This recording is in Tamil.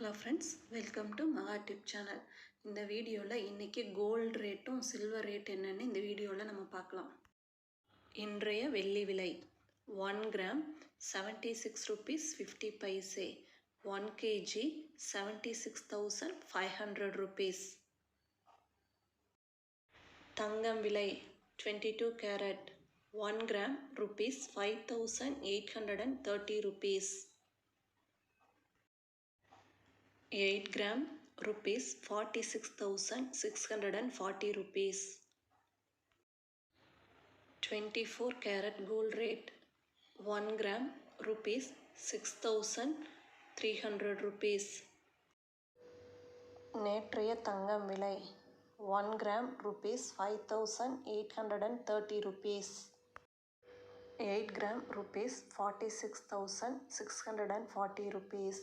Hello friends welcome to Maha tip channel இந்த வீடியோவில் இன்றைக்கி கோல்டு ரேட்டும் சில்வர் ரேட் என்னென்னு இந்த வீடியோவில் நம்ம பார்க்கலாம். இன்றைய வெள்ளி விலை one gram seventy six rupees fifty paise one KG seventy six thousand five hundred rupees தங்கம் விலை twenty two carat one gram rupees five thousand eight hundred and thirty rupees eight gram rupees forty six thousand six hundred and forty rupees. Twenty four carat gold rate one gram rupees six thousand three hundred rupees. நேற்றைய தங்கம் விலை one gram rupees five thousand eight hundred and thirty rupees. Eight gram rupees forty six thousand six hundred and forty rupees.